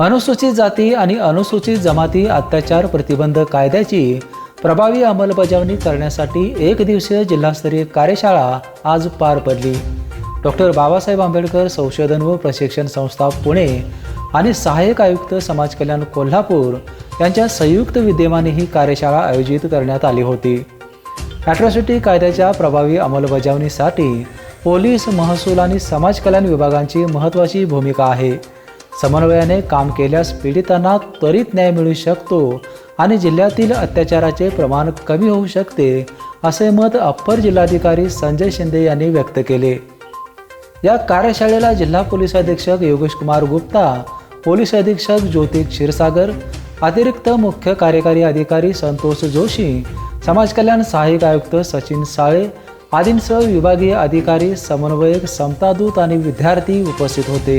अनुसूचित जाती आणि अनुसूचित जमाती अत्याचार प्रतिबंध कायद्याची प्रभावी अंमलबजावणी करण्यासाठी एक दिवसीय जिल्हास्तरीय कार्यशाळा आज पार पडली. डॉक्टर बाबासाहेब आंबेडकर संशोधन व प्रशिक्षण संस्था पुणे आणि सहाय्यक आयुक्त समाज कल्याण कोल्हापूर यांच्या संयुक्त विद्यमाने ही कार्यशाळा आयोजित करण्यात आली होती. ॲट्रॉसिटी कायद्याच्या प्रभावी अंमलबजावणीसाठी पोलीस महसूल आणि समाज कल्याण विभागांची महत्त्वाची भूमिका आहे. समन्वयाने काम केल्यास पीडितांना त्वरित न्याय मिळू शकतो आणि जिल्ह्यातील अत्याचाराचे प्रमाण कमी होऊ शकते असे मत अप्पर जिल्हाधिकारी संजय शिंदे यांनी व्यक्त केले. या कार्यशाळेला जिल्हा पोलीस अधीक्षक योगेश कुमार गुप्ता पोलीस अधीक्षक ज्योती क्षीरसागर अतिरिक्त मुख्य कार्यकारी अधिकारी संतोष जोशी समाज कल्याण सहाय्यक आयुक्त सचिन साळे आदींसह विभागीय अधिकारी समन्वयक समतादूत आणि विद्यार्थी उपस्थित होते.